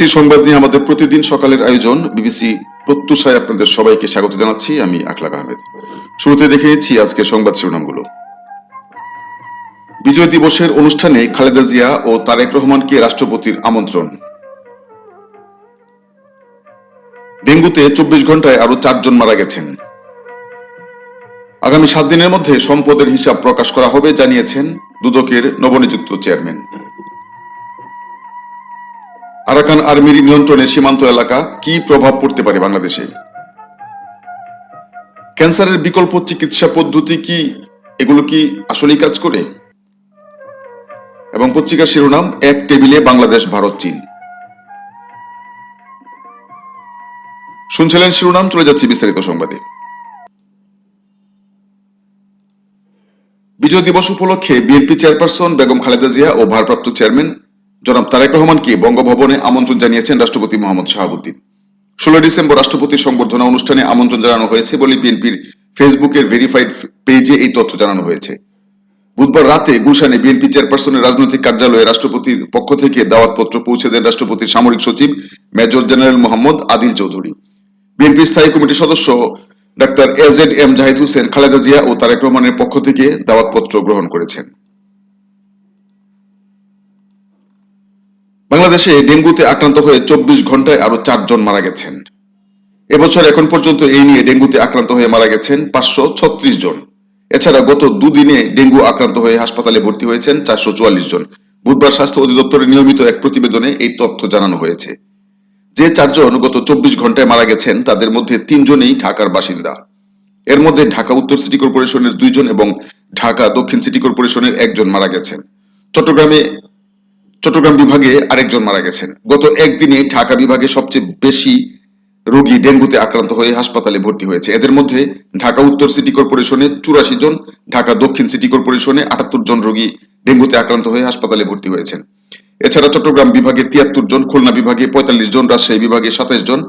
BBC সংবাদ নিয়ে আমাদের প্রতিদিন সকালের আয়োজন। বিবিসি প্রত্যুষায় আপনাদের সবাইকে স্বাগত জানাচ্ছি। আমি আখলাক আহমেদ। শুরুতে দেখে নিচ্ছি আজকের সংবাদ শিরোনামগুলো। বিজয় দিবসের অনুষ্ঠানে খালেদা জিয়া ও তারেক রহমানকে রাষ্ট্রপতির আমন্ত্রণ। ডেঙ্গুতে চব্বিশ ঘন্টায় আরও চারজন মারা গেছেন। আগামী সাত দিনের মধ্যে সম্পদের হিসাব প্রকাশ করা হবে, জানিয়েছেন দুদকের নবনিযুক্ত চেয়ারম্যান। আরাকান আর্মির নিয়ন্ত্রণে সীমান্ত এলাকা কি প্রভাব পড়তে পারে বাংলাদেশে? ক্যান্সারের বিকল্প চিকিৎসা পদ্ধতি কি? এগুলো কি আসলেই কাজ করে? এবং পত্রিকার শিরোনাম, এক টেবিলে বাংলাদেশ, ভারত, চীন। শুনছিলেন শিরোনাম, চলে যাচ্ছে বিস্তারিত সংবাদে। বিজয় দিবস উপলক্ষে বিএনপি চেয়ারপারসন বেগম খালেদা জিয়া ও ভারপ্রাপ্ত চেয়ারম্যান জনাব তারেক রহমানকে বঙ্গভবনে আমন্ত্রণ জানিয়েছেন রাষ্ট্রপতি মোহাম্মদ শাহাবুদ্দিন? ষোলো ডিসেম্বর রাষ্ট্রপতির সংবর্ধনা অনুষ্ঠানে আমন্ত্রণ জানানো হয়েছে বলে বিএনপির ফেসবুকের ভেরিফাইড পেজে এই তথ্য জানানো হয়েছে। বুধবার রাতে গুলশানে বিএনপি চেয়ারপারসনের রাজনৈতিক কার্যালয়ে রাষ্ট্রপতির পক্ষ থেকে দাওয়াতপত্র পৌঁছে দেন রাষ্ট্রপতির সামরিক সচিব major general Mohammad Adil Chowdhury. BNP স্থায়ী কমিটির সদস্য doctor AZ M Zahid Hossain, Khaleda Zia ও তারেক রহমানের পক্ষ থেকে দাওয়াতপত্র গ্রহণ করেছেন। বাংলাদেশে ডেঙ্গুতে আক্রান্ত হয়ে চব্বিশ ঘন্টায় আরও চারজন মারা গেছেন। এবছর এখন পর্যন্ত এই নিয়ে ডেঙ্গুতে আক্রান্ত হয়ে মারা গেছেন পাঁচশো ছত্রিশ জন। এছাড়া গত দুদিনে ডেঙ্গু আক্রান্ত হয়ে হাসপাতালে ভর্তি হয়েছেন চারশো চুয়াল্লিশ জন। বুধবার স্বাস্থ্য অধিদপ্তরের নিয়মিত এক প্রতিবেদনে এই তথ্য জানানো হয়েছে। যে চারজন গত চব্বিশ ঘন্টায় মারা গেছেন, তাদের মধ্যে তিনজনেই ঢাকার বাসিন্দা। এর মধ্যে ঢাকা উত্তর সিটি কর্পোরেশনের দুইজন এবং ঢাকা দক্ষিণ সিটি কর্পোরেশনের একজন মারা গেছেন। চট্টগ্রামে চট্টগ্রাম বিভাগে আরেকজন মারা গেছেন। গত একদিনে ঢাকা বিভাগে সবচেয়ে বেশি রোগী ডেঙ্গুতে আক্রান্ত হয়ে হাসপাতালে ভর্তি হয়েছে। এদের মধ্যে ঢাকা উত্তর সিটি কর্পোরেশনে চুরাশি জন, ঢাকা দক্ষিণ সিটি কর্পোরেশনে আটাত্তর জন রোগী ডেঙ্গুতে আক্রান্ত হয়ে হাসপাতালে ভর্তি হয়েছেন। এছাড়া চট্টগ্রাম বিভাগে তিয়াত্তর জন, খুলনা বিভাগে পঁয়তাল্লিশ জন, রাজশাহী বিভাগে সাতাইশ জন,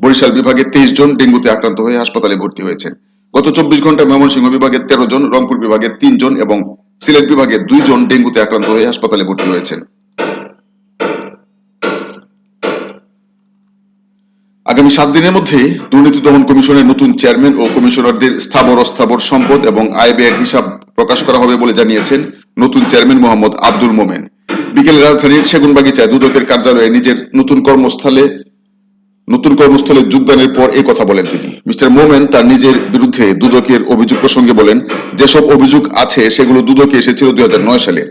বরিশাল বিভাগে তেইশ জন ডেঙ্গুতে আক্রান্ত হয়ে হাসপাতালে ভর্তি হয়েছেন। গত চব্বিশ ঘন্টায় ময়মনসিংহ বিভাগে তেরো জন, রংপুর বিভাগে তিন জন এবং সিলেট বিভাগে দুই জন ডেঙ্গুতে আক্রান্ত হয়ে হাসপাতালে ভর্তি হয়েছেন। আগামী সাত দিনের মধ্যে দুর্নীতি দমন কমিশনের নতুন চেয়ারম্যান ও কমিশনারদের স্থাবর অস্থাবর সম্পদ এবং আয় ব্যয়ের হিসাব প্রকাশ করা হবে বলে জানিয়েছেন নতুন চেয়ারম্যান মোহাম্মদ আব্দুল মোমেন। বিকেলে রাজধানীর সেগুনবাগিচায় দুদকের কার্যালয়ে নিজের নতুন কর্মস্থলে নতুন কর্মস্থলে যোগদানের পর এই কথা বলেন তিনি। মিস্টার মোমেন তার নিজের বিরুদ্ধে দুদকের অভিযোগ প্রসঙ্গে বলেন, যেসব অভিযোগ আছে সেগুলো দুদকে এসেছিল দুই হাজার নয় সালে।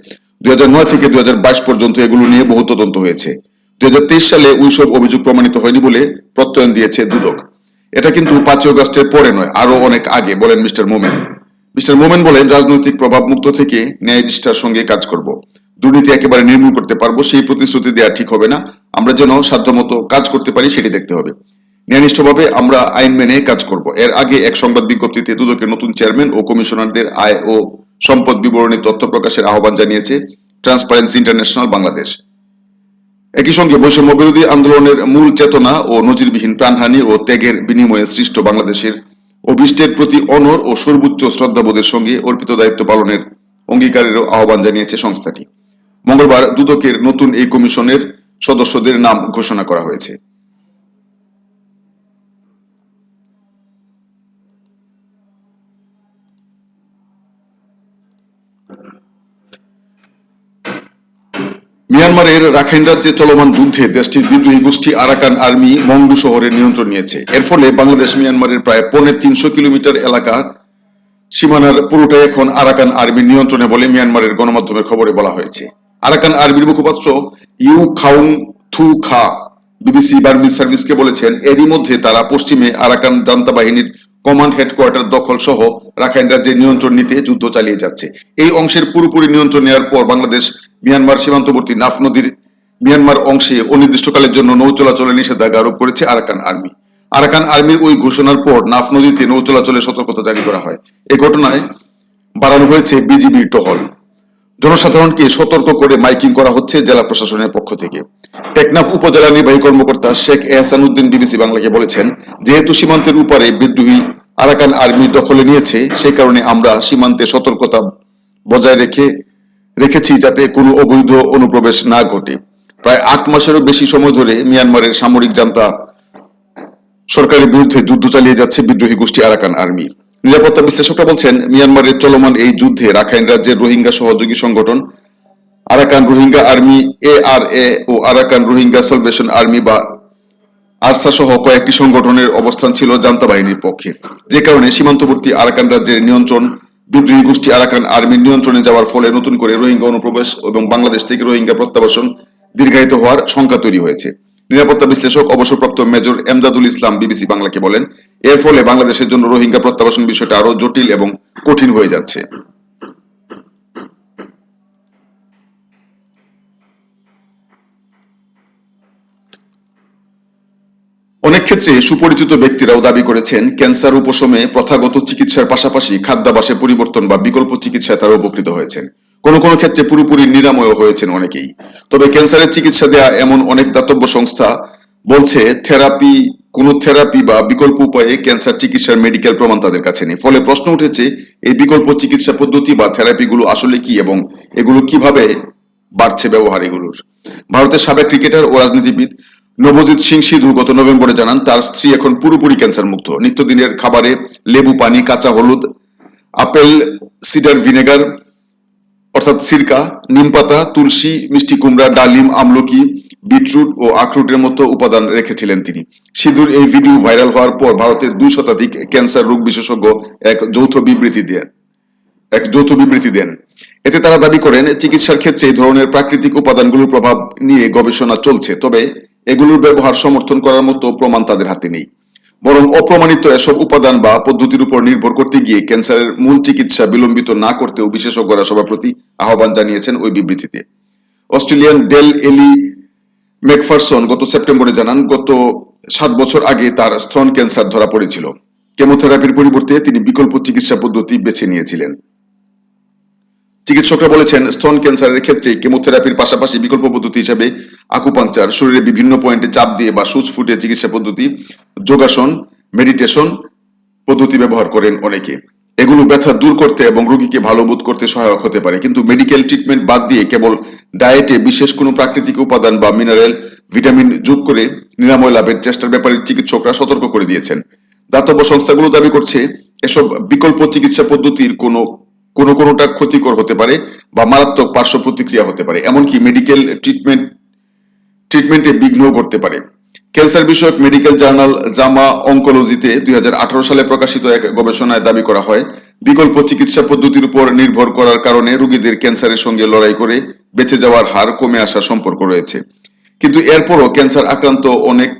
দুই হাজার নয় থেকে দুই হাজার বাইশ পর্যন্ত এগুলো নিয়ে বহু তদন্ত হয়েছে। দুই সালে ওইসব অভিযোগ প্রমাণিত হয়নি বলে প্রত্যয়ন দিয়েছে দুদক। এটা কিন্তু পাঁচই অগস্টের পরে নয় আরও অনেক আগে, বলেন মিস্টার মোমেন। মিস্টার মোমেন বলেন, রাজনৈতিক প্রভাব মুক্ত থেকে ন্যায় নিষ্ঠার সঙ্গে কাজ করব। দুর্নীতি একেবারে নির্মূল করতে পারব, সেই প্রতিশ্রুতি দেওয়া ঠিক হবে না। আমরা যেন সাধ্যমতো কাজ করতে পারি, সেটি দেখতে হবে। ন্যায়নিষ্ঠভাবে আমরা আইন মেনে কাজ করব। এর আগে এক সংবাদ বিজ্ঞপ্তিতে দুদকের নতুন চেয়ারম্যান ও কমিশনারদের আয় ও সম্পদ বিবরণী তথ্য প্রকাশের আহ্বান জানিয়েছে ট্রান্সপারেন্সি ইন্টারন্যাশনাল বাংলাদেশ। একই সঙ্গে বৈষম্য বিরোধী আন্দোলনের মূল চেতনা ও নজিরবিহীন প্রাণহানি ও ত্যাগের বিনিময়ে সৃষ্ট বাংলাদেশের অভিষ্টের প্রতি অনর ও সর্বোচ্চ শ্রদ্ধাবোধের সঙ্গে অর্পিত দায়িত্ব পালনের অঙ্গীকারেরও আহ্বান জানিয়েছে সংস্থাটি। মঙ্গলবার দুদকের নতুন এই কমিশনের সদস্যদের নাম ঘোষণা করা হয়েছে। মিয়ানমারের রাখাইন রাজ্যে চলমান যুদ্ধে দেশটির বিদ্রোহী গোষ্ঠী আরাকান আর্মি মংডু শহরের নিয়ন্ত্রণ নিয়েছে। এর ফলে বাংলাদেশ, মিয়ানমারের প্রায় পৌনে তিনশো কিলোমিটার এলাকার সীমানার পুরোটাই এখন আরাকান আর্মির নিয়ন্ত্রণে বলে মিয়ানমারের গণমাধ্যমের খবরে বলা হয়েছে। আরাকান আর্মির মুখপাত্র ইউ খাউং থু খা, বিবিসি বার্মি সার্ভিসকে বলেছেন, এরই মধ্যে তারা পশ্চিমে আরাকান জান্তা বাহিনীর কমান্ড হেডকোয়ার্টার দখল সহ রাখাইন রাজ্যের নিয়ন্ত্রণ নিতে যুদ্ধ চালিয়ে যাচ্ছে। এই অংশের পুরোপুরি নিয়ন্ত্রণ নেওয়ার পর বাংলাদেশ, মিয়ানমার সীমান্তবর্তী নাফ নদীর মিয়ানমার অংশে অনির্দিষ্টকালের জন্য নৌ চলাচলে নিষেধাজ্ঞা আরোপ করেছে আরাকান আর্মি। আরাকান আর্মির ওই ঘোষণার পর নাফ নদীতে নৌ চলাচলে সতর্কতা জারি করা হয়। এ ঘটনায় বাড়ানো হয়েছে বিজিবির টহল। জনসাধারণকে সতর্ক করে মাইকিং করা হচ্ছে জেলা প্রশাসনের পক্ষ থেকে। টেকনাফ উপজেলা নির্বাহী কর্মকর্তা শেখ এহসান উদ্দিন বিবিসি বাংলাকে বলেছেন, যেহেতু সীমান্তের উপরে বিদ্রোহী আরাকান আর্মি দখলে নিয়েছে সেই কারণে আমরা সীমান্তে সতর্কতা বজায় রেখে, রেখেছি যাতে কোনো অবৈধ অনুপ্রবেশ না ঘটে। প্রায় আট মাসেরও বেশি সময় ধরে মিয়ানমারের সামরিক জান্তা সরকারের বিরুদ্ধে যুদ্ধ চালিয়ে যাচ্ছে বিদ্রোহী গোষ্ঠী আরাকান আর্মি। নিরাপত্তা বিশ্লেষকরা বলছেন, মিয়ানমারের চলমান এই যুদ্ধে রাখাইন রাজ্যের রোহিঙ্গা সহযোগী সংগঠন, Arakan Rohingya army A R A O Arakan Rohingya salvation army বা আরসা সহ কয়েকটি সংগঠনের অবস্থান ছিল জান্তা বাহিনীর পক্ষে। যে কারণে সীমান্তবর্তী আরাকান রাজ্যের নিয়ন্ত্রণ, বিদ্রোহী গোষ্ঠী আরাকান আর্মির নিয়ন্ত্রণে যাওয়ার ফলে নতুন করে রোহিঙ্গা অনুপ্রবেশ এবং বাংলাদেশ থেকে রোহিঙ্গা প্রত্যাবাসন দীর্ঘায়িত হওয়ার শঙ্কা তৈরি হয়েছে। নিরাপত্তা বিশ্লেষক, অবসরপ্রাপ্ত মেজর এমদাদুল ইসলাম বিবিসি বাংলাকে বলেন, এর ফলে বাংলাদেশের জন্য রোহিঙ্গা প্রত্যাবাসন বিষয়টা আরও জটিল এবং কঠিন হয়ে যাচ্ছে। অনেক ক্ষেত্রে সুপরিচিত ব্যক্তিরাও দাবি করেছেন, ক্যান্সার উপশমে প্রথাগত চিকিৎসার পাশাপাশি খাদ্যাভাসে পরিবর্তন বা বিকল্প চিকিৎসায় তারা উপকৃত হয়েছেন। কোন কোন ক্ষেত্রে পুরোপুরি নিরাময় হয়েছেন অনেকেই। তবে ক্যান্সারের চিকিৎসা দেয়া এমন অনেক দাতব্য সংস্থা বলছে থেরাপি, কোন থেরাপি বা বিকল্প উপায়ে ক্যান্সার চিকিৎসার মেডিকেল প্রমাণ তাদের কাছে নেই। ফলে প্রশ্ন উঠেছে, এই বিকল্প চিকিৎসা পদ্ধতি বা থেরাপিগুলো আসলে কি এবং এগুলো কীভাবে বাড়ছে ব্যবহার এগুলোর? ভারতের সাবেক ক্রিকেটার ও রাজনীতিবিদ নবজিৎ সিং সিধু গত নভেম্বরে জানান, তার স্ত্রী এখন পুরোপুরি ক্যান্সার মুক্ত নিত্যদিনের খাবারে লেবু, পানি, কাঁচা হলুদ, আপেল, সিডার ভিনেগার অর্থাৎ সিরকা, নিমপাতা, তুলসী, মিষ্টি কুমড়া, ডালিম, আমলকি, বিটরুট ও আখরুটের মতো উপাদান রেখেছিলেন তিনি। সিধুর এই ভিডিও ভাইরাল হওয়ার পর ভারতের দুই শতাধিক ক্যান্সার রোগ বিশেষজ্ঞ এক যৌথ বিবৃতি দেন। এক যৌথ বিবৃতি দেন। এতে তারা দাবি করেন, চিকিৎসার ক্ষেত্রে এই ধরনের প্রাকৃতিক উপাদানগুলোর প্রভাব নিয়ে গবেষণা চলছে, তবে এগুলোর ব্যবহার সমর্থন করার মতো প্রমাণ তাদের হাতে নেই। বরং অপ্রমাণিত এসব উপাদান বা পদ্ধতির উপর নির্ভর করতে গিয়ে ক্যান্সারের মূল চিকিৎসা বিলম্বিত না করতেও বিশেষজ্ঞরা সবার প্রতি আহ্বান জানিয়েছেন ওই বিবৃতিতে। অস্ট্রেলিয়ান ডেল এলি ম্যাকফারসন গত সেপ্টেম্বরে জানান, গত সাত বছর আগে তার স্তন ক্যান্সার ধরা পড়েছিল। কেমোথেরাপির পরিবর্তে তিনি বিকল্প চিকিৎসা পদ্ধতি বেছে নিয়েছিলেন। চিকিৎসকরা বলেছেন, স্তন ক্যান্সারের ক্ষেত্রে কেমোথেরাপির পাশাপাশি বিকল্প পদ্ধতি হিসেবে আকুপাঞ্চার শরীরের বিভিন্ন পয়েন্টে চাপ দিয়ে বা সুচ ফুটে চিকিৎসা পদ্ধতি, যোগাসন মেডিটেশন পদ্ধতি ব্যবহার করেন অনেকে। এগুলো ব্যথা দূর করতে এবং রোগীকে ভালো বোধ করতে সহায়ক হতে পারে। কিন্তু মেডিকেল ট্রিটমেন্ট বাদ দিয়ে কেবল ডায়েটে বিশেষ কোনো প্রাকৃতিক উপাদান বা মিনারেল ভিটামিন যোগ করে নিরাময় লাভের চেষ্টার ব্যাপারে চিকিৎসকরা সতর্ক করে দিয়েছেন। দাতব্য সংস্থাগুলো দাবি করছে, এসব বিকল্প চিকিৎসা পদ্ধতির কোনো কোনো কোনোটা ক্ষতিকর হতে পারে বা মারাত্মক পার্শ্ব প্রতিক্রিয়া হতে পারে। এমনকি মেডিকেল ট্রিটমেন্ট ট্রিটমেন্টে বিঘ্ন করতে পারে। ক্যান্সার বিষয়ক মেডিকেল জার্নাল জামা অঙ্কোলজিতে দুই হাজার আঠারো সালে প্রকাশিত এক গবেষণায় দাবি করা হয়, বিকল্প চিকিৎসা পদ্ধতির উপর নির্ভর করার কারণে রোগীদের ক্যান্সারের সঙ্গে লড়াই করে বেঁচে যাওয়ার হার কমে আসার সম্পর্ক রয়েছে। কিন্তু এরপরও ক্যান্সার আক্রান্ত অনেক,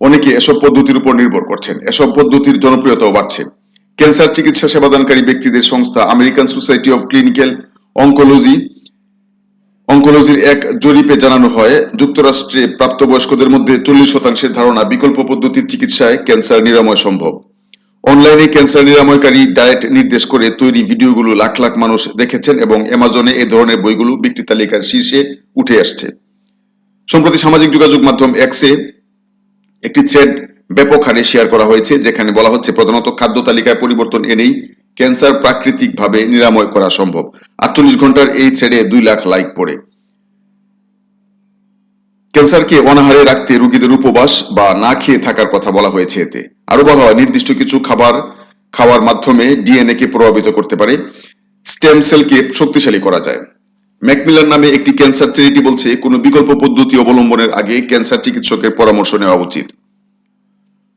অনেকে এসব পদ্ধতির উপর নির্ভর করছেন। এসব পদ্ধতির জনপ্রিয়তাও বাড়ছে। ক্যান্সার চিকিৎসা সেবাদানকারী ব্যক্তিদের সংস্থা American society of clinical oncology, অঙ্কোলজির এক জরিপে জানানো হয়, যুক্তরাষ্ট্রে প্রাপ্তবয়স্কদের মধ্যে চল্লিশ শতাংশের ধারণা বিকল্প পদ্ধতির চিকিৎসায় ক্যান্সার নিরাময় সম্ভব। অনলাইনে ক্যান্সার নিরাময়কারী ডায়েট নির্দেশ করে তৈরি ভিডিওগুলো লাখ লাখ মানুষ দেখেছেন এবং অ্যামাজনে এ ধরনের বইগুলো বিক্রি তালিকার শীর্ষে উঠে আসছে। সম্প্রতি সামাজিক যোগাযোগ মাধ্যম এক্সে একটি থ্রেড ব্যাপক হারে শেয়ার করা হয়েছে, যেখানে বলা হচ্ছে প্রধানত খাদ্য তালিকায় পরিবর্তন এনেই ক্যান্সার প্রাকৃতিকভাবে নিরাময় করা সম্ভব। আটচল্লিশ ঘণ্টার এই থ্রেডে দুই লাখ লাইক পড়ে। ক্যান্সারকে অনাহারে রাখতে রোগীদের উপবাস বা না খেয়ে থাকার কথা বলা হয়েছে এতে। আরও বলা হয়, নির্দিষ্ট কিছু খাবার খাওয়ার মাধ্যমে ডিএনএ কে প্রভাবিত করতে পারে। স্টেম সেলকে শক্তিশালী করা যায়। ম্যাকমিলার নামে একটি ক্যান্সার চ্যারিটি বলছে, কোনো বিকল্প পদ্ধতি অবলম্বনের আগে ক্যান্সার চিকিৎসকের পরামর্শ নেওয়া উচিত।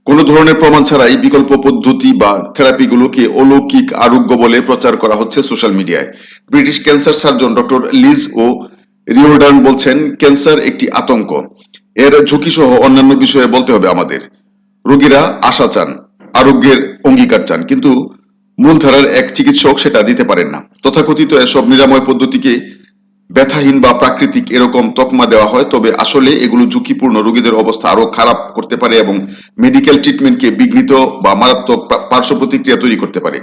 কোন ধরনের প্রমাণ ছাড়াই বিকল্প পদ্ধতি বা থেরাপিগুলোকে অলৌকিক আরোগ্য বলে প্রচার করা হচ্ছে সোশ্যাল মিডিয়ায়। British cancer surgeon doctor Liz O'Riordan বলছেন, ক্যান্সার একটি আতঙ্ক। এর ঝুঁকি সহ অন্যান্য বিষয়ে বলতে হবে আমাদের। রোগীরা আশা চান, আরোগ্যের অঙ্গীকার চান, কিন্তু মূলধারার এক চিকিৎসক সেটা দিতে পারেন না। তথাকথিত এসব নিরাময় পদ্ধতিকে ব্যথাহীন বা প্রাকৃতিক এরকম তকমা দেওয়া হয়, তবে আসলে এগুলো ঝুঁকিপূর্ণ। রোগীদের অবস্থা আরও খারাপ করতে পারে এবং মেডিকেল ট্রিটমেন্টকে বিঘ্নিত বা মারাত্মক পার্শ্ব প্রতিক্রিয়া তৈরি করতে পারে।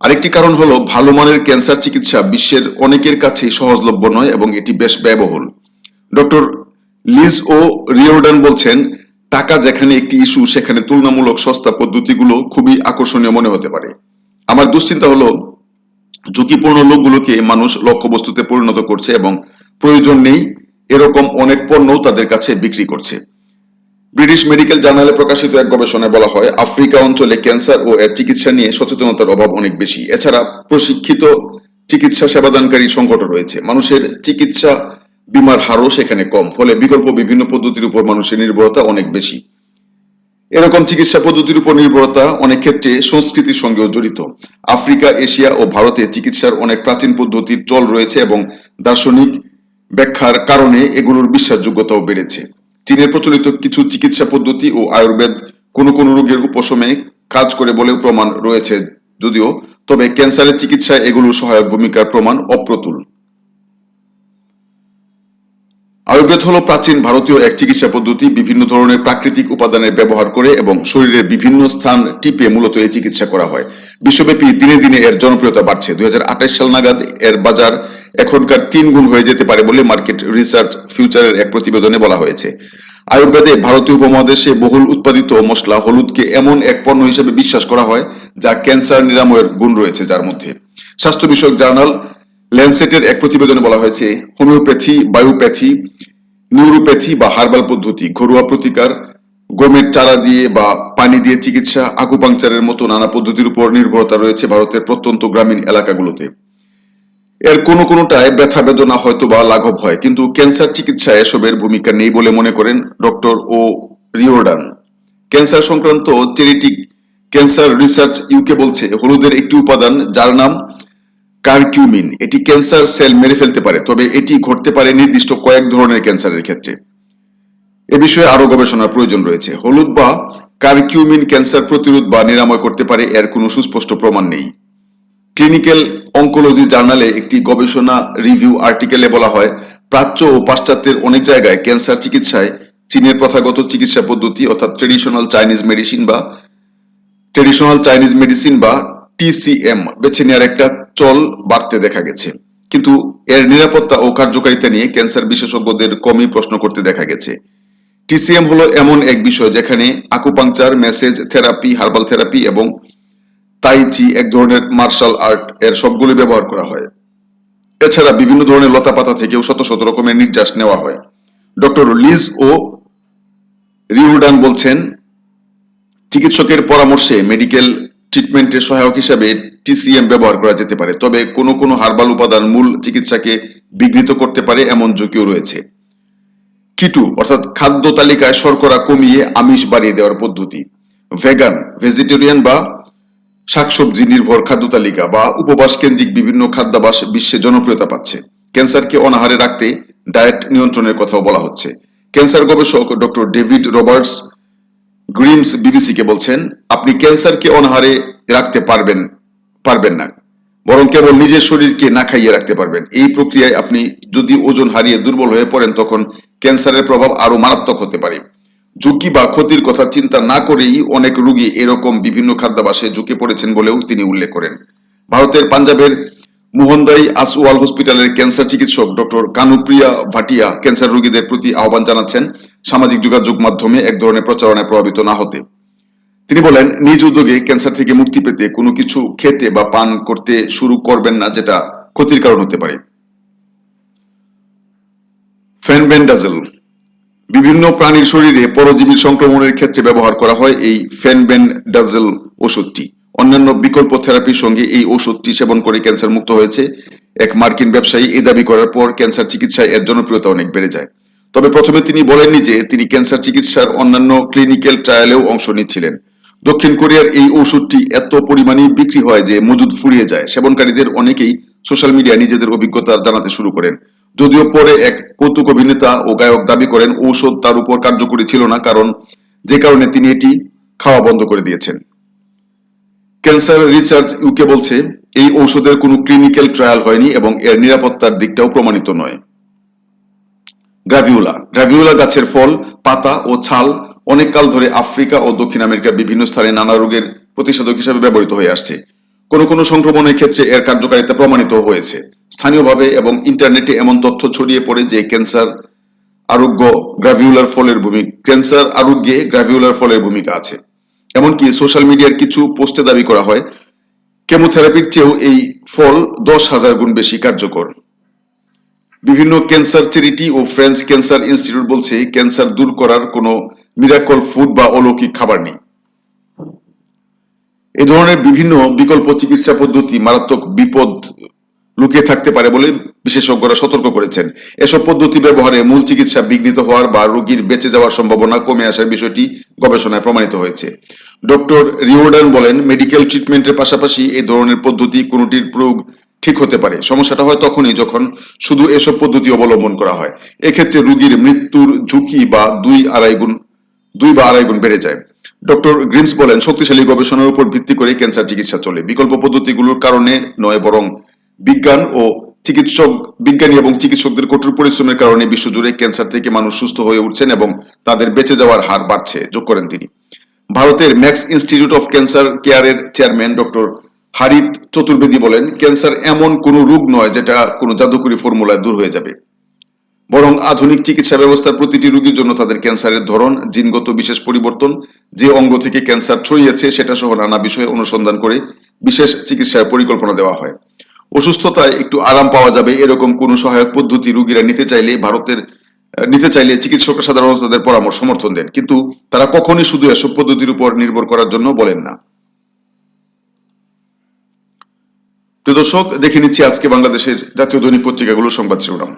আরেকটি কারণ হলো, ভালো মানের ক্যান্সার চিকিৎসা বিশ্বের অনেকের কাছেই সহজলভ্য নয় এবং এটি বেশ ব্যয়বহুল। ডক্টর লিজ ও রিওর্ডান বলছেন, টাকা যেখানে একটি ইস্যু, সেখানে তুলনামূলক সস্তা পদ্ধতিগুলো খুবই আকর্ষণীয় মনে হতে পারে। আমার দুশ্চিন্তা হলো ঝুঁকিপূর্ণ লোকগুলোকে মানুষ লক্ষ্যবস্তুতে পরিণত করছে এবং প্রয়োজন নেই এরকম অনেক পণ্যও তাদের কাছে বিক্রি করছে। ব্রিটিশ মেডিকেল জার্নালে প্রকাশিত এক গবেষণায় বলা হয়, আফ্রিকা অঞ্চলে ক্যান্সার ও এর চিকিৎসা নিয়ে সচেতনতার অভাব অনেক বেশি। এছাড়া প্রশিক্ষিত চিকিৎসা সেবাদানকারী সংকট রয়েছে। মানুষের চিকিৎসা বিমার হারও সেখানে কম, ফলে বিকল্প বিভিন্ন পদ্ধতির উপর মানুষের নির্ভরতা অনেক বেশি। এরকম চিকিৎসা পদ্ধতির উপর নির্ভরতা অনেক ক্ষেত্রে সংস্কৃতির সঙ্গেও জড়িত। আফ্রিকা, এশিয়া ও ভারতে চিকিৎসার অনেক প্রাচীন পদ্ধতির চল রয়েছে এবং দার্শনিক ব্যাখ্যার কারণে এগুলোর বিশ্বাসযোগ্যতাও বেড়েছে। চীনের প্রচলিত কিছু চিকিৎসা পদ্ধতি ও আয়ুর্বেদ কোনো কোনো রোগের উপশমে কাজ করে বলেও প্রমাণ রয়েছে যদিও, তবে ক্যান্সারের চিকিৎসায় এগুলোর সহায়ক ভূমিকার প্রমাণ অপ্রতুল। আয়ুর্বেদ হলো প্রাচীন ভারতীয় এক চিকিৎসা পদ্ধতি, বিভিন্ন ধরনের প্রাকৃতিক উপাদানের ব্যবহার করে এবং শরীরের বিভিন্ন স্থান টিপে মূলত এই চিকিৎসা করা হয়। বিশ্বব্যাপী দিনে দিনে এর জনপ্রিয়তা বাড়ছে। দুই সাল নাগাদ এর বাজার এখনকার তিন গুণ হয়ে যেতে পারে বলে মার্কেট রিসার্চ ফিউচারের এক প্রতিবেদনে বলা হয়েছে। আয়ুর্বেদে ভারতীয় উপমহাদেশে বহুল উৎপাদিত মশলা হলুদকে এমন এক পণ্য হিসেবে বিশ্বাস করা হয় যা ক্যান্সার নিরাময়ের গুণ রয়েছে যার মধ্যে। স্বাস্থ্য বিষয়ক জার্নাল ল্যান্সেটের এক প্রতিবেদনে বলা হয়েছে, হোমিওপ্যাথি, বায়োপ্যাথি, নিউরোপ্যাথি বা হার্বাল পদ্ধতি, ঘরোয়া প্রতিকার, গমের চারা দিয়ে বা পানি দিয়ে চিকিৎসা, আকুপাংচারের মতো নানা পদ্ধতির উপর নির্ভরতা রয়েছে ভারতের প্রত্যন্ত গ্রামীণ এলাকাগুলোতে। এর কোনো কোনোটায় ব্যথা বেদনা হয়তো বা লাঘব হয়, কিন্তু ক্যান্সার চিকিৎসায় এসবের ভূমিকা নেই বলে মনে করেন ডক্টর ও রিওর্ডান ক্যান্সার সংক্রান্ত চেরিটিক ক্যান্সার রিসার্চ ইউকে বলছে, হলুদের একটি উপাদান যার নাম কারকিউমিন, এটি ক্যান্সার সেল মেরে ফেলতে পারে, তবে এটি ঘটতে পারে নির্দিষ্ট কয়েক ধরনের ক্যান্সারের ক্ষেত্রে। এ বিষয়ে আরও গবেষণার প্রয়োজন রয়েছে। হলুদ বা কারকিউমিন ক্যান্সার প্রতিরোধ বা নিরাময় করতে পারে, এর কোনো সুস্পষ্ট প্রমাণ নেই। ক্লিনিক্যাল অঙ্কোলজি জার্নালে একটি গবেষণা রিভিউ আর্টিকেলে বলা হয়, প্রাচ্য ও পাশ্চাত্যের অনেক জায়গায় ক্যান্সার চিকিৎসায় চীনের প্রথাগত চিকিৎসা পদ্ধতি, অর্থাৎ ট্রেডিশনাল চাইনিজ মেডিসিন বা, ট্রেডিশনাল চাইনিজ মেডিসিন বা টিসিএম, বেছে নেওয়ার একটা চল বাড়তে দেখা গেছে। কিন্তু এর নিরাপত্তা ও কার্যকারিতা নিয়ে ক্যান্সার বিশেষজ্ঞদের কমই প্রশ্ন করতে দেখা গেছে। টিসিএম হলো এমন এক বিষয় যেখানে acupuncture, massage therapy, herbal therapy এবং তাইচি এক ধরনের মার্শাল আর্ট এর সবগুলি ব্যবহার করা হয়। এছাড়া বিভিন্ন ধরনের লতাপাতা থেকেও শত শত রকমের নির্যাস নেওয়া হয়। ডক্টর লিজ ও রিউডান বলছেন, চিকিৎসকের পরামর্শে মেডিকেল ট্রিটমেন্টের সহায়ক হিসাবে টিসিএম ব্যবহার করা যেতে পারে। তবে কোনো কোনো হার্বাল উপাদান মূল চিকিৎসাকে বিঘ্নিত করতে পারে এমন ঝুঁকিও রয়েছে। কিটু অর্থাৎ খাদ্য তালিকায় শর্করা কমিয়ে আমিষ বাড়িয়ে দেওয়ার পদ্ধতি। ভেগান ভেজিটেরিয়ান বা শাকসবজি নির্ভর খাদ্য তালিকা বা উপবাস কেন্দ্রিক বিভিন্ন খাদ্যাভাস বিশ্বে জনপ্রিয়তা পাচ্ছে। ক্যান্সারকে অনাহারে রাখতে ডায়েট নিয়ন্ত্রণের কথাও বলা হচ্ছে। ক্যান্সার গবেষক ডক্টর ডেভিড রবার্টস গ্রিমস বিবিসিকে বলছেন, আপনি ক্যান্সারকে অনাহারে রাখতে পারবেন পারবেন না। বরং কেবল নিজের শরীরকে না খাইয়ে রাখতে পারবেন। এই প্রক্রিয়ায় আপনি যদি ওজন হারিয়ে দুর্বল হয়ে পড়েন, তখন ক্যান্সারের প্রভাব আরও মারাত্মক হতে পারে। ঝুঁকি বা ক্ষতির কথা চিন্তা না করেই অনেক রোগী এরকম বিভিন্ন খাদ্যাভাসে ঝুঁকে পড়েছেন বলেও তিনি উল্লেখ করেন। ভারতের পাঞ্জাবের মোহনদাই আসওয়াল হসপিটালের ক্যান্সার চিকিৎসক ডক্টর কানুপ্রিয়া ভাটিয়া ক্যান্সার রোগীদের প্রতি আহ্বান জানাচ্ছেন সামাজিক যোগাযোগ মাধ্যমে এক ধরনের প্রচারণায় প্রভাবিত না হতে। তিনি বলেন, নিজ উদ্যোগে ক্যান্সার থেকে মুক্তি পেতে কোনো কিছু খেতে বা পান করতে শুরু করবেন না, যেটা ক্ষতির কারণ হতে পারে। ফেনবেন্ডাজেল বিভিন্ন প্রাণীর শরীরে পরজীবী সংক্রমণের ক্ষেত্রে ব্যবহার করা হয় এই ফেনবেন্ডাজেল ওষুধটি। অন্যান্য বিকল্প থেরাপির সঙ্গে এই ওষুধটি সেবন করে ক্যান্সার মুক্ত হয়েছে। এক মার্কিন ব্যবসায়ী এই দাবি করার পর ক্যান্সার চিকিৎসায় এর জনপ্রিয়তা অনেক বেড়ে যায়। তবে প্রথমে তিনি বলেননি যে তিনি ক্যান্সার চিকিৎসার অন্যান্য ক্লিনিক্যাল ট্রায়ালেও অংশ নিচ্ছিলেন। দক্ষিণ কোরিয়ার এই ওষুধটি এত পরিমাণে বিক্রি হয় যে মজুদ ফুরিয়ে যায়। সেবনকারীদের অনেকেই সোশ্যাল মিডিয়া নিজেদের অভিজ্ঞতা জানাতে শুরু করেন। যদিও পরে এক কৌতুক অভিনেতা ও গায়ক দাবি করেন, ঔষধ তার উপর কার্যকরী ছিল না কারণ যে কারণে তিনি এটি খাওয়া বন্ধ করে দিয়েছেন। ক্যান্সার রিসার্চ ইউকে বলছে, এই ঔষধের কোনো ক্লিনিক্যাল ট্রায়াল হয়নি এবং এর নিরাপত্তার দিকটাও প্রমাণিত নয়। গ্রাভিউলা। গ্রাভিউলা গাছের ফল, পাতা ও ছাল অনেক কাল ধরে আফ্রিকা ও দক্ষিণ আমেরিকার বিভিন্ন স্থানে নানা রোগের প্রতিষেধক হিসেবে ব্যবহৃত হয়ে আসছে। কোন কোন সংক্রমণের ক্ষেত্রে এর কার্যকারিতা প্রমাণিত হয়েছে। স্থানীয়ভাবে এবং ইন্টারনেটে এমন তথ্য ছড়িয়ে পড়ে যে ক্যান্সার আরোগ্য গ্রাভিউলার ফলের ভূমিকা ক্যান্সার আরোগ্যে গ্রাভিউলার ফলের ভূমিকা আছে। এমনকি সোশ্যাল মিডিয়ার কিছু পোস্টে দাবি করা হয়, কেমোথেরাপির চেয়েও এই ফল দশ হাজার গুণ বেশি কার্যকর। বিভিন্ন ক্যান্সার চ্যারিটি ও ফ্রেঞ্চ ক্যান্সার ইনস্টিটিউট বলছে ক্যান্সার দূর করার কোনো মিরাকল ফুড বা অলৌকিক খাবার নেই। এ ধরনের বিভিন্ন বিকল্প চিকিৎসা পদ্ধতি মারাত্মক বিপদ লুকিয়ে থাকতে পারে বলে বিশেষজ্ঞরা সতর্ক করেছেন। এসব পদ্ধতি ব্যবহারে মূল চিকিৎসা বিঘ্নিত হওয়ার বা রোগীর বেঁচে যাওয়ার সম্ভাবনা কমে আসার বিষয়টি গবেষণায় প্রমাণিত হয়েছে। ডক্টর রিওর্ডান বলেন, মেডিকেল ট্রিটমেন্টের পাশাপাশি এই ধরনের পদ্ধতি কোনটির প্রয়োগ ঠিক হতে পারে। সমস্যাটা হয় তখনই যখন শুধু এসব পদ্ধতি অবলম্বন করা হয়। এক্ষেত্রে রোগীর মৃত্যুর ঝুঁকি বা দুই আড়াই গুণ, দুই বা আড়াই গুণ বেড়ে যায়। ডক্টর গ্রিমস বলেন, শক্তিশালী গবেষণার উপর ভিত্তি করে ক্যান্সার চিকিৎসা চলে। বিকল্প পদ্ধতিগুলোর কারণে নয়, বরং বিজ্ঞান ও চিকিৎসক, বিজ্ঞানী এবং চিকিৎসকদের কঠোর পরিশ্রমের কারণে বিশ্বজুড়ে ক্যান্সার থেকে মানুষ সুস্থ হয়ে উঠছেন এবং তাদের বেঁচে যাওয়ার হার বাড়ছে, যোগ করেন তিনি। ভারতের ম্যাক্স ইনস্টিটিউট অফ ক্যান্সার কেয়ারের চেয়ারম্যান ডক্টর হারিত চতুর্বেদী বলেন, ক্যান্সার এমন কোনো রোগ নয় যেটা কোনো জাদুকরি ফর্মুলায় দূর হয়ে যাবে। বরং আধুনিক চিকিৎসা ব্যবস্থার প্রতিটি রোগীর জন্য তাদের ক্যান্সারের ধরন, জিনগত বিশেষ পরিবর্তন, যে অঙ্গ থেকে ক্যান্সার ছড়িয়েছে সেটা সহ নানা বিষয়ে অনুসন্ধান করে বিশেষ চিকিৎসার পরিকল্পনা দেওয়া হয়। অসুস্থতায় একটু আরাম পাওয়া যাবে, এরকম কোন সহায়ক পদ্ধতি রোগীরা নিতে চাইলে ভারতের নিতে চাইলে চিকিৎসকরা সাধারণত তাদের পরামর্শ, সমর্থন দেন। কিন্তু তারা কখনই শুধু এসব পদ্ধতির উপর নির্ভর করার জন্য বলেন না। প্রিয় দর্শক, দেখে নিচ্ছি আজকে বাংলাদেশের জাতীয় দৈনিক পত্রিকাগুলোর সংবাদ শিরোনাম।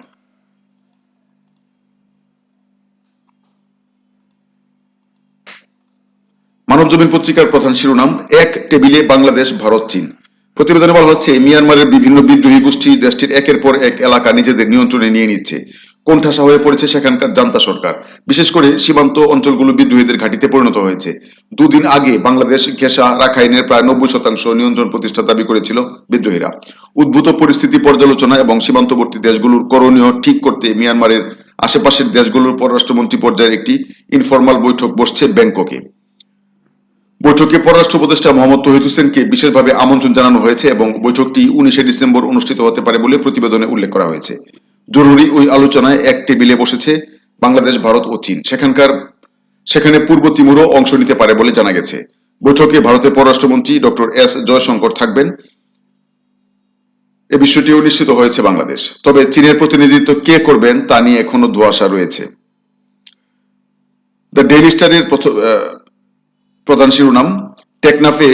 মানবজমিন পত্রিকার প্রধান শিরোনাম, এক টেবিলে বাংলাদেশ, ভারত, চীন। প্রতিবেদনে বলা হচ্ছে, মিয়ানমারের বিভিন্ন বিদ্রোহী গোষ্ঠী দেশটির একের পর এক এলাকা নিজেদের নিয়ন্ত্রণে নিয়ে নিচ্ছে। কোণঠাসা হয়ে পড়েছে সেখানকার জান্তা সরকার। বিশেষ করে সীমান্ত অঞ্চলগুলো বিদ্রোহীদের ঘাঁটিতে পরিণত হয়েছে। দুদিন আগে বাংলাদেশ ঘেঁষা রাখাইনের প্রায় নব্বই শতাংশ নিয়ন্ত্রণ প্রতিষ্ঠা দাবি করেছিল বিদ্রোহীরা। উদ্ভূত পরিস্থিতি পর্যালোচনা এবং সীমান্তবর্তী দেশগুলোর করণীয় ঠিক করতে মিয়ানমারের আশেপাশের দেশগুলোর পররাষ্ট্রমন্ত্রী পর্যায়ের একটি ইনফরমাল বৈঠক বসছে ব্যাংককে। বৈঠকে পররাষ্ট্র উপদেষ্টা মোহাম্মদ তহিদ হোসেনকে বিশেষভাবে আমন্ত্রণ জানানো হয়েছে এবং বৈঠকটি উনিশে ডিসেম্বর অনুষ্ঠিত হতে পারে বলে প্রতিবেদনে উল্লেখ করা হয়েছে। জরুরি ওই আলোচনায় এক টেবিলে বসেছে বাংলাদেশ, ভারত ও চীন। সেখানকার, সেখানে পূর্ব তিমুরও অংশ নিতে পারে বলে জানা গেছে। বৈঠকে ভারতের পররাষ্ট্রমন্ত্রী ডক্টর এস জয়শঙ্কর থাকবেন। এ বিষয়টিও নিশ্চিত হয়েছে বাংলাদেশ। তবে চীনের প্রতিনিধিত্ব কে করবেন তা নিয়ে এখনও ধোঁয়াশা রয়েছে। দ্য ডেইলি স্টারের প্রধান শিরোনাম, টেকনাফে,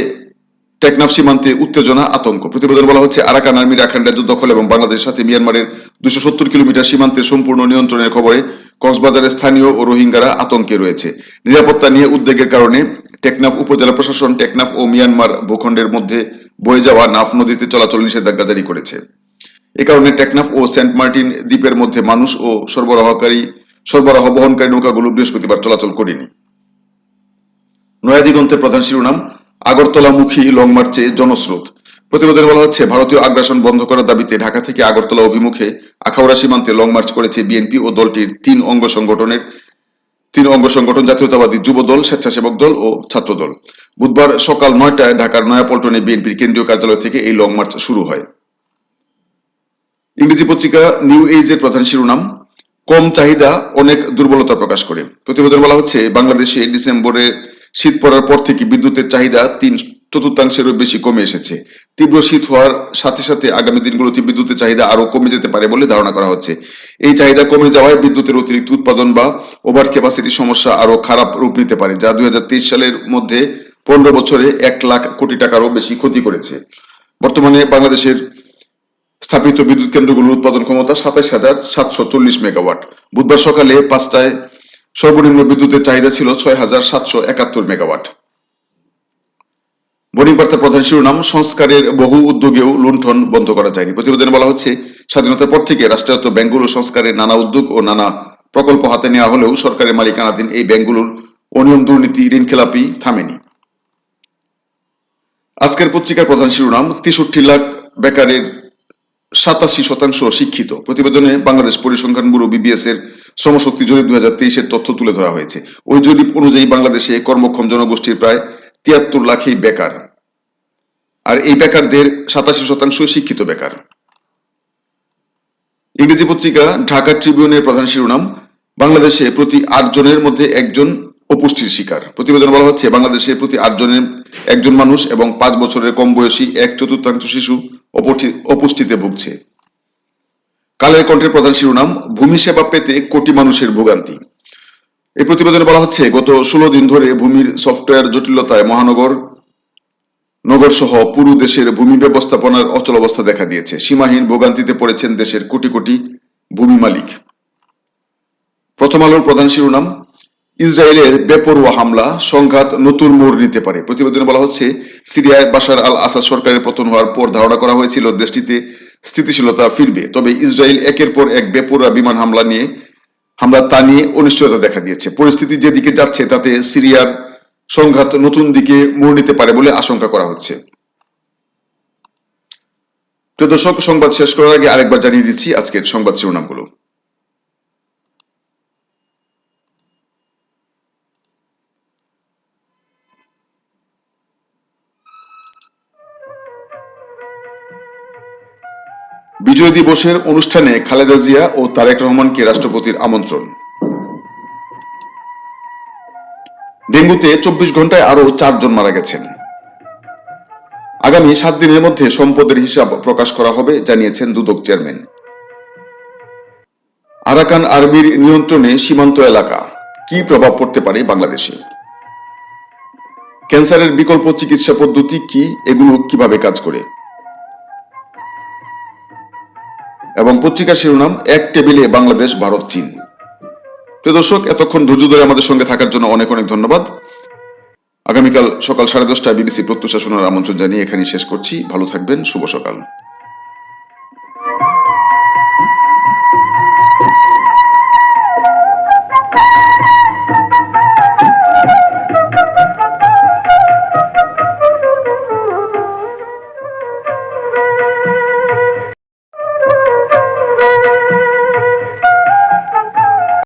টেকনাফ সীমান্তে উত্তেজনা, আতঙ্ক। প্রতিবেদন বলা হচ্ছে, আরাকান আর্মি রাখাইন রাজ্য দখল এবং বাংলাদেশের সাথে মিয়ানমারের দুশো সত্তর কিলোমিটার সীমান্তের সম্পূর্ণ নিয়ন্ত্রণের খবরে কক্সবাজারের স্থানীয় ও রোহিঙ্গারা আতঙ্কে রয়েছে। নিরাপত্তা নিয়ে উদ্বেগের কারণে টেকনাফ উপজেলা প্রশাসন, টেকনাফ ও মিয়ানমার ভূখণ্ডের মধ্যে বয়ে যাওয়া নাফ নদীতে চলাচল নিষেধাজ্ঞা জারি করেছে। এ কারণে টেকনাফ ও সেন্ট মার্টিন দ্বীপের মধ্যে মানুষ ও সরবরাহকারী, সরবরাহ বহনকারী নৌকাগুলো বৃহস্পতিবার চলাচল করেনি। নয়াদিগন্তের প্রধান শিরোনাম, আগরতলামুখী লং মার্চে জনস্রোত। প্রতিবেদনে বলা হচ্ছে, ভারতীয় আগ্রাসন বন্ধ করার দাবিতে ঢাকা থেকে আগরতলা অভিমুখে আখাউড়া সীমান্তে লং মার্চ করেছে বিএনপি ও দলটির তিন অঙ্গ সংগঠনের তিন অঙ্গ সংগঠন, জাতীয়তাবাদী যুব দল স্বেচ্ছাসেবক দল ও ছাত্র দল বুধবার সকাল নয়টায় ঢাকার নয়াপল্টনে বিএনপির কেন্দ্রীয় কার্যালয় থেকে এই লং মার্চ শুরু হয়। ইংরেজি পত্রিকা নিউ এইজের প্রধান শিরোনাম, কম চাহিদা অনেক দুর্বলতা প্রকাশ করে। প্রতিবেদন বলা হচ্ছে, বাংলাদেশে ডিসেম্বরে শীত পড়ার পর থেকে বিদ্যুতের চাহিদা তিন চতুর্থাংশেরও বেশি কমে এসেছে। তীব্র শীত হওয়ার সাথে সাথে আগামী দিনগুলোতে বিদ্যুতের চাহিদা আরও কমে যেতে পারে বলে ধারণা করা হচ্ছে। এই চাহিদা কমে যাওয়ায় বিদ্যুতের অতিরিক্ত উৎপাদন বা ওভার ক্যাপাসিটি সমস্যা আরও খারাপ রূপ নিতে পারে, যা দুই হাজার তেইশ সালের মধ্যে পনেরো বছরে এক লাখ কোটি টাকারও বেশি ক্ষতি করেছে। বর্তমানে বাংলাদেশের স্থাপিত বিদ্যুৎ কেন্দ্রগুলোর উৎপাদন ক্ষমতা সাতাইশ হাজার সাতশো চল্লিশ মেগাওয়াট। বুধবার সকালে পাঁচটায় সর্বনিম্ন বিদ্যুতের চাহিদা ছিল ছয় হাজার সাতশো একাত্তর মেগাওয়াট। বোর্ডিং বার্তার প্রধান শিরোনাম, সংস্কারের বহু উদ্যোগেও লুণ্ঠন বন্ধ করা যায়নি। প্রতিবেদনে বলা হচ্ছে, স্বাধীনতার পর থেকে রাষ্ট্রায়ত্ত ব্যাংকগুলো সংস্কারের নানা উদ্যোগ ও নানা প্রকল্প হাতে নেওয়া হলেও সরকারের মালিকানাধীন এই ব্যাংকগুলোর অনিয়ম দুর্নীতি ঋণ খেলাপি থামেনি। আজকের পত্রিকার প্রধান শিরোনাম, তেষট্টি লাখ বেকারের সাতাশি শতাংশ শিক্ষিত। প্রতিবেদনে বাংলাদেশ পরিসংখ্যান ব্যুরো বিবিএস এর শ্রমশক্তি জরিপ দুই হাজার তেইশের তথ্য তুলে ধরা হয়েছে। ওই জরিপ অনুযায়ী বাংলাদেশে কর্মক্ষম জনগোষ্ঠীর প্রায় তিয়াত্তর লাখই বেকার। আর এই বেকারদের সাতাশি শতাংশ শিক্ষিত বেকার। ইংরেজি পত্রিকা ঢাকা ট্রিবিউনের প্রধান শিরোনাম, বাংলাদেশে প্রতি আট জনের মধ্যে একজন অপুষ্টির শিকার। প্রতিবেদন বলা হচ্ছে, বাংলাদেশে প্রতি আট জনের একজন মানুষ এবং পাঁচ বছরের কম বয়সী এক চতুর্থাংশ শিশু অপুষ্টি- অপুষ্টিতে ভুগছে। কালের কণ্ঠের প্রধান শিরোনাম, ভূমি সেবা পেতে কোটি মানুষের ভোগান্তি। এই প্রতিবেদনে বলা হচ্ছে, গত ষোলো দিন ধরে ভূমির সফটওয়্যার জটিলতায় মহানগর নগর সহ পুরো দেশের ভূমি ব্যবস্থাপনার অচল অবস্থা দেখা দিয়েছে। সীমাহীন ভোগান্তিতে পড়েছেন দেশের কোটি কোটি ভূমি মালিক। প্রথম আলোর প্রধান শিরোনাম, ইসরায়েলের বেপরোয়া হামলা, সংঘাত নতুন মোড় নিতে পারে। প্রতিবেদনে বলা হচ্ছে, সিরিয়ায় বাশার আল আসাদ সরকারের পতন হওয়ার পর ধারণা করা হয়েছিল, দেশটিতে স্থিতিশীলতা ফিরবে। তবে ইসরায়েল একের পর এক বেপরোয়া বিমান হামলা নিয়ে, হামলা তা নিয়ে অনিশ্চয়তা দেখা দিয়েছে। পরিস্থিতি যেদিকে যাচ্ছে, তাতে সিরিয়ার সংঘাত নতুন দিকে মোড় নিতে পারে বলে আশঙ্কা করা হচ্ছে। প্রিয় দর্শক, সংবাদ শেষ করার আগে আরেকবার জানিয়ে দিচ্ছি আজকের সংবাদ শিরোনামগুলো। বিজয় দিবসের অনুষ্ঠানে খালেদা জিয়া ও তারেক রহমানকে রাষ্ট্রপতির আমন্ত্রণ। ডেঙ্গুতে চব্বিশ ঘন্টায় আরও চারজন মারা গেছেন। আগামী সাত দিনের মধ্যে সম্পদের হিসাব প্রকাশ করা হবে, জানিয়েছেন দুদক চেয়ারম্যান। আরাকান আর্মির নিয়ন্ত্রণে সীমান্ত এলাকা, কি প্রভাব পড়তে পারে বাংলাদেশে? ক্যান্সারের বিকল্প চিকিৎসা পদ্ধতি কি, এগুলো কীভাবে কাজ করে? এবং পত্রিকার শিরোনাম, এক টেবিলে বাংলাদেশ, ভারত, চীন। প্রিয় দর্শক, এতক্ষণ ধৈর্য ধরে আমাদের সঙ্গে থাকার জন্য অনেক অনেক ধন্যবাদ। আগামীকাল সকাল সাড়ে দশটায় বিবিসি প্রত্যুষা শোনার আমন্ত্রণ জানিয়ে এখানে শেষ করছি। ভালো থাকবেন, শুভ সকাল।